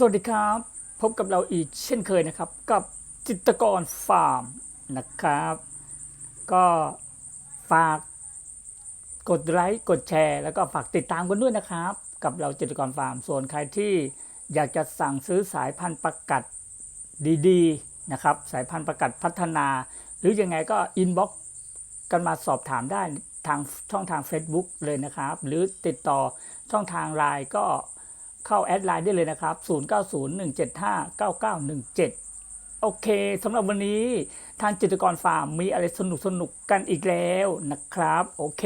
สวัสดีครับ พบกับเราอีกเช่นเคยนะครับ กับจิตกรฟาร์มนะครับ ก็ฝากกดไลค์กดแชร์ แล้วก็ฝากติดตามกันด้วยนะครับ กับเราจิตกรฟาร์มส่วนใครที่อยากจะสั่งซื้อสายพันธุ์ประกัดดีๆนะครับ สายพันธุ์ประกัดพัฒนา หรือยังไงก็อินบ็อกกันมาสอบถามได้ทางช่องทาง Facebook เลยนะครับ หรือติดต่อช่องทางไลน์ก็ เข้าแอดไลน์ได้เลยนะครับ 0901759917 โอเคสำหรับวันนี้ทางจิตกรฟาร์มมีอะไรสนุกสนุกกันอีกแล้วนะครับ โอเค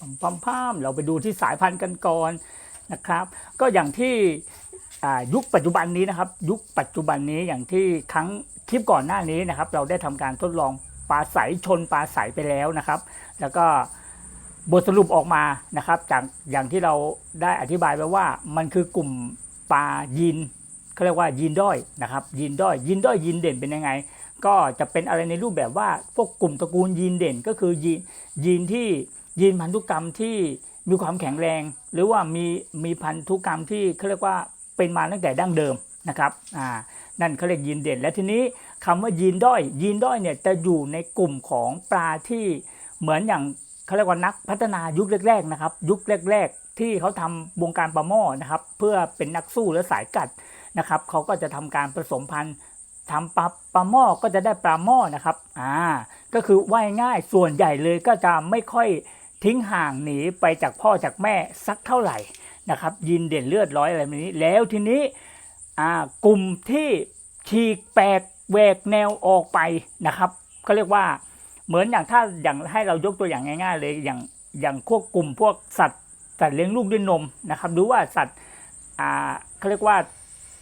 พัมพัมเราไปดูที่สายพันธุ์กันก่อนนะครับ ก็อย่างที่ยุคปัจจุบันนี้นะครับ ยุคปัจจุบันนี้อย่างที่ครั้งคลิปก่อนหน้านี้นะครับ เราได้ทำการทดลองปลาใสชนปลาใสไปแล้วนะครับ แล้วก็ บทสรุปออกมานะครับ จากอย่างที่เราได้อธิบายไปว่ามันคือกลุ่มปลายีนเขาเรียกว่ายีนด้อยนะครับยีนด้อยยีนด้อยยีนเด่นเป็นยังไง ก็จะเป็นอะไรในรูปแบบว่าพวกกลุ่มตระกูลยีนเด่น ก็คือยีนยีนที่ยีนพันธุกรรมที่มีความแข็งแรง หรือว่ามีมีพันธุกรรมที่เขาเรียกว่าเป็นมาตั้งแต่ดั้งเดิมนะครับอ่านั่นเขาเรียกยีนเด่น และทีนี้คำว่ายีนด้อยยีนด้อยเนี่ยจะอยู่ในกลุ่มของปลาที่เหมือนอย่าง เขาเรียกว่านักพัฒนายุคแรกๆนะครับ ยุคแรก ๆ ที่เขาทำวงการปลาหม้อนะครับ เพื่อเป็นนักสู้และสายกัดนะครับเขาก็จะทำการผสมพันธุ์ทำปลาปลาหม้อก็จะได้ปลาหม้อนะครับอ่าก็คือว่ายง่ายส่วนใหญ่เลยก็จะไม่ค่อยทิ้งห่างหนีไปจากพ่อจากแม่สักเท่าไหร่นะครับ ยินเด่นเลือดร้อยอะไรแบบนี้ แล้วทีนี้อ่ากลุ่มที่ฉีกแปลกแหวกแนวออกไปนะครับก็เรียกว่า เหมือนอย่างถ้าอย่างให้เรายกตัวอย่างง่ายๆ เลยอย่างอย่างพวกกลุ่มพวกสัตว์สัตว์เลี้ยงลูกด้วยนมนะครับหรือว่าสัตว์อ่าเขาเรียกว่า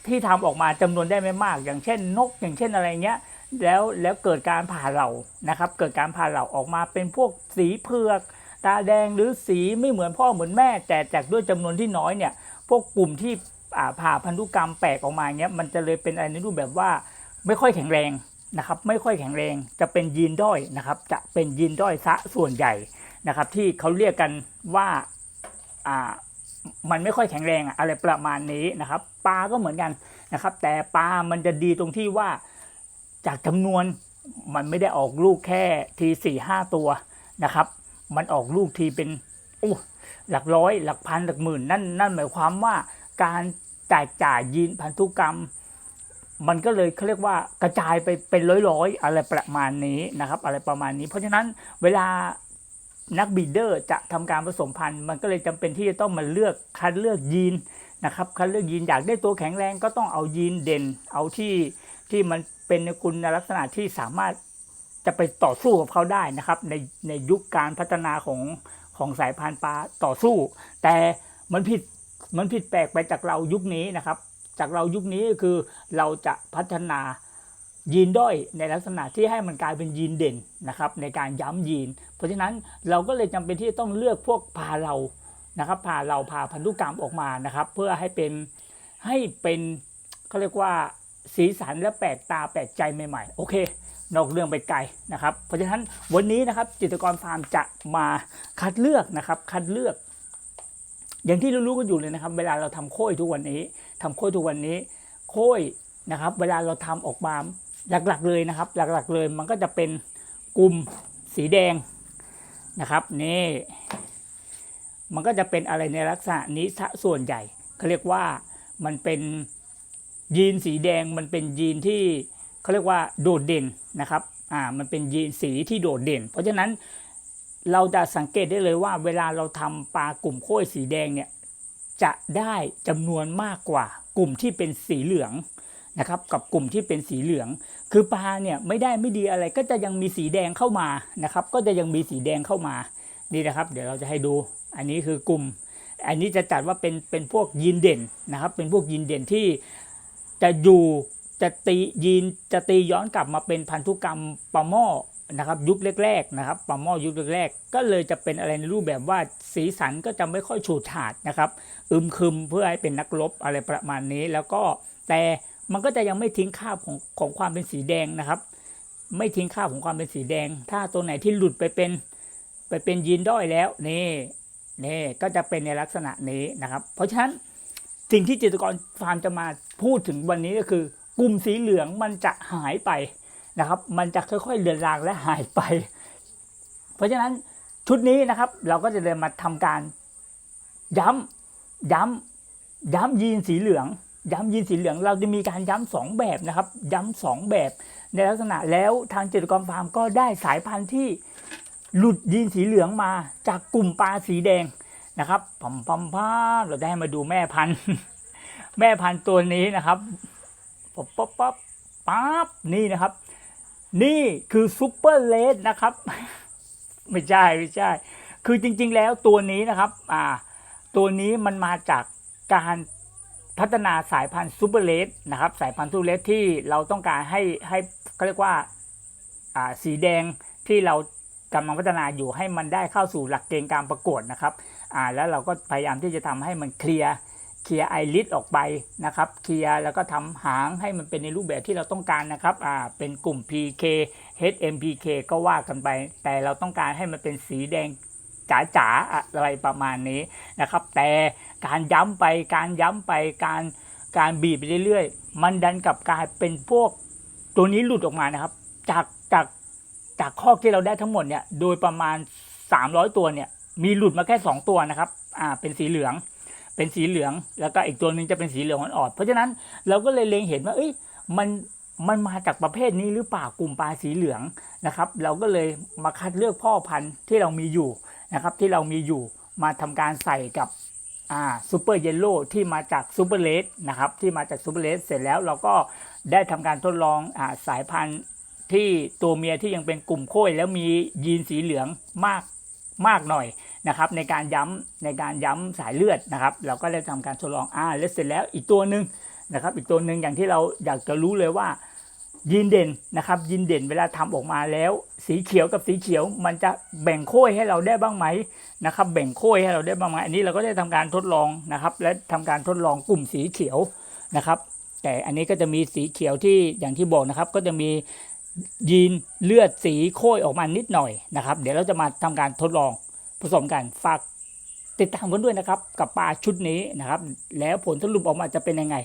ที่ทำออกมาจำนวนได้ไม่มาก อย่างเช่นนก อย่างเช่นอะไรเงี้ยแล้วแล้วเกิดการผ่าเหล่านะครับ เกิดการผ่าเหล่าออกมาเป็นพวกสีเผือก ตาแดงหรือสีไม่เหมือนพ่อเหมือนแม่ แต่จากด้วยจำนวนที่น้อยเนี่ยพวกกลุ่มที่ผ่าพันธุกรรมแปลกออกมาเงี้ยมันจะเลยเป็นอะไรในรูปแบบว่าไม่ค่อยแข็งแรง นะครับไม่ค่อยแข็งแรงจะเป็นยีนด้อยนะครับ จะเป็นยีนด้อยซะส่วนใหญ่นะครับ ที่เขาเรียกกันว่าอ่ามันไม่ค่อยแข็งแรงอะไรประมาณนี้นะครับปลาก็เหมือนกันนะครับ แต่ปลามันจะดีตรงที่ว่าจากจำนวนมันไม่ได้ออกลูกแค่ทีสี่ห้าตัวนะครับ มันออกลูกทีเป็นโอ้หลักร้อย หลักพันหลักหมื่นนั่นนั่นหมายความว่าการจ่ายจ่ายยีนพันธุกรรม มันก็เลยเขาเรียกว่ากระจายไปเป็นร้อยๆ อะไรประมาณนี้นะครับ อะไรประมาณนี้ เพราะฉะนั้นเวลานักบีดเดอร์จะทำการผสมพันธุ์ มันก็เลยจำเป็นที่จะต้องมาเลือกคัดเลือกยีนนะครับคัดเลือกยีนอยากได้ตัวแข็งแรงก็ต้องเอายีนเด่น เอาที่ที่มันเป็นในคุณลักษณะที่สามารถจะไปต่อสู้กับเขาได้นะครับ ในในยุคการพัฒนาของของสายพันธุ์ปลาต่อสู้ แต่มันผิดมันผิดแปลกไปจากเรายุคนี้นะครับ จากเรายุคนี้ก็คือเราจะพัฒนายีนด้อยในลักษณะที่ให้มันกลายเป็นยีนเด่นนะครับในการย้ำยีน เพราะฉะนั้นเราก็เลยจำเป็นที่จะต้องเลือกพวกพาเรานะครับพาเราพาพันธุกรรมออกมานะครับ เพื่อให้เป็นให้เป็นเขาเรียกว่าสีสันและแปลกตาแปลกใจใหม่ๆ โอเคนอกเรื่องไปไกลนะครับ เพราะฉะนั้นวันนี้นะครับจิตกรฟาร์มจะมาคัดเลือกนะครับคัดเลือก อย่างที่รู้ๆกันอยู่เลยนะครับ เวลาเราทำโค้ยทุกวันนี้ทำโค้ยทุกวันนี้ โค้ยนะครับ เวลาเราทำออกมาหลักๆเลยนะครับ หลักๆเลยมันก็จะเป็นกลุ่มสีแดงนะครับนี่มันก็จะเป็นอะไรในลักษณะนี้ซะส่วนใหญ่เขาเรียกว่ามันเป็นยีนสีแดงมันเป็นยีนที่เขาเรียกว่าโดดเด่นนะครับอ่ามันเป็นยีนสีที่โดดเด่น เพราะฉะนั้น เราจะสังเกตได้เลยว่าเวลาเราทำปลากลุ่มโค้ยสีแดงเนี่ยจะได้จำนวนมากกว่ากลุ่มที่เป็นสีเหลืองนะครับกับกลุ่มที่เป็นสีเหลือง คือปลาเนี่ยไม่ได้ไม่ดีอะไรก็จะยังมีสีแดงเข้ามานะครับก็จะยังมีสีแดงเข้ามานี่นะครับ เดี๋ยวเราจะให้ดูอันนี้คือกลุ่ม อันนี้จะจัดว่าเป็นเป็นพวกยีนเด่นนะครับ เป็นพวกยีนเด่นที่จะอยู่จะตียีนจะตีย้อนกลับมาเป็นพันธุกรรมปลาหม้อ นะครับยุคแรกๆนะครับปลาหม้อยุคแรกๆก็เลยจะเป็นอะไรในรูปแบบว่าสีสันก็จะไม่ค่อยฉูดฉาดนะครับ อึมครึมเพื่อให้เป็นนักรบอะไรประมาณนี้ แล้วก็แต่มันก็จะยังไม่ทิ้งค่าบของของความเป็นสีแดงนะครับ ไม่ทิ้งค่าบของความเป็นสีแดง ถ้าตัวไหนที่หลุดไปเป็นไปเป็นยีนด้อยแล้วนี่นี่ก็จะเป็นในลักษณะนี้นะครับ เพราะฉะนั้นสิ่งที่จิตรกรฟาร์มจะมาพูดถึงวันนี้ก็คือ กลุ่มสีเหลืองมันจะหายไป นะครับ มันจะค่อยๆเลือนลางและหายไป เพราะฉะนั้นชุดนี้นะครับ เราก็จะเดินมาทำการย้ำย้ำย้ำยีนสีเหลือง ย้ำยีนสีเหลือง เราจะมีการย้ำสองแบบนะครับ ย้ำสองแบบ ในลักษณะแล้วทางจิตกรฟาร์มก็ได้สายพันธุ์ที่หลุดยีนสีเหลืองมาจากกลุ่มปลาสีแดงนะครับพัมพัมพามเราได้มาดูแม่พันธุ์ แม่พันธุ์ตัวนี้นะครับป๊บป๊บป๊บปั๊บนี่นะครับ นี่คือซูเปอร์เลสนะครับ ไม่ใช่ไม่ใช่ คือจริง ๆ แล้วตัวนี้นะครับ อ่า ตัวนี้มันมาจากการพัฒนาสายพันธุ์ซูเปอร์เลสนะครับ สายพันธุ์ซูเปอร์เลสที่เราต้องการให้ให้เขาเรียกว่าอ่าสีแดงที่เรากำลังพัฒนาอยู่ให้มันได้เข้าสู่หลักเกณฑ์การประกวดนะครับ อ่า แล้วเราก็พยายามที่จะทำให้มันเคลียร์ เคลียร์ไอริสออกไปนะครับเคลียร์แล้วก็ทำหางให้มันเป็นในรูปแบบที่เราต้องการนะครับอ่าเป็นกลุ่ม PK HMPK ก็ว่ากันไป แต่เราต้องการให้มันเป็นสีแดงจ๋าๆอะไรประมาณนี้นะครับ แต่การย้ำไปการย้ำไปการการบีบไปเรื่อยๆ มันดันกลับกลายเป็นพวกตัวนี้หลุดออกมานะครับ จากจากจากข้อที่เราได้ทั้งหมดเนี่ยโดยประมาณ 300 ตัวเนี่ยมีหลุดมาแค่ 2 ตัวนะครับอ่าเป็นสีเหลือง เป็นสีเหลือง แล้วก็อีกตัวหนึ่งจะเป็นสีเหลืองอ่อนๆเพราะฉะนั้นเราก็เลยเล็งเห็นว่าเอ้ยมันมันมาจากประเภทนี้หรือเปล่ากลุ่มปลาสีเหลืองนะครับ เราก็เลยมาคัดเลือกพ่อพันธุ์ที่เรามีอยู่นะครับที่เรามีอยู่มาทำการใส่กับอ่าซูเปอร์เยลโล่ที่มาจากซูเปอร์เลสนะครับที่มาจากซูเปอร์เลสเสร็จแล้วเราก็ได้ทำการทดลองอ่าสายพันธุ์ที่ตัวเมียที่ยังเป็นกลุ่มโค้ยแล้วมียีนสีเหลืองมากมากหน่อย นะครับในการย้ำในการย้ำสายเลือดนะครับเราก็ได้ทำการทดลองอ่าแล้วเสร็จแล้วอีกตัวหนึ่งนะครับอีกตัวหนึ่งอย่างที่เราอยากจะรู้เลยว่ายีนเด่นนะครับยีนเด่นเวลาทำออกมาแล้ว สีเขียวกับสีเขียว มันจะแบ่งโค้ยให้เราได้บ้างไหมนะครับแบ่งโค้ยให้เราได้บ้างไหมอันนี้เราก็ได้ทำการทดลองนะครับและทำการทดลองกลุ่มสีเขียวนะครับ แต่อันนี้ก็จะมีสีเขียวที่อย่างที่บอกนะครับ ก็จะมียีนเลือดสีโค้ยออกมานิดหน่อยนะครับ เดี๋ยวเราจะมาทำการทดลอง ผสมกันฝากติดตามกันด้วยนะครับ กับปลาชุดนี้นะครับ แล้วผลสรุปออกมาจะเป็นยังไง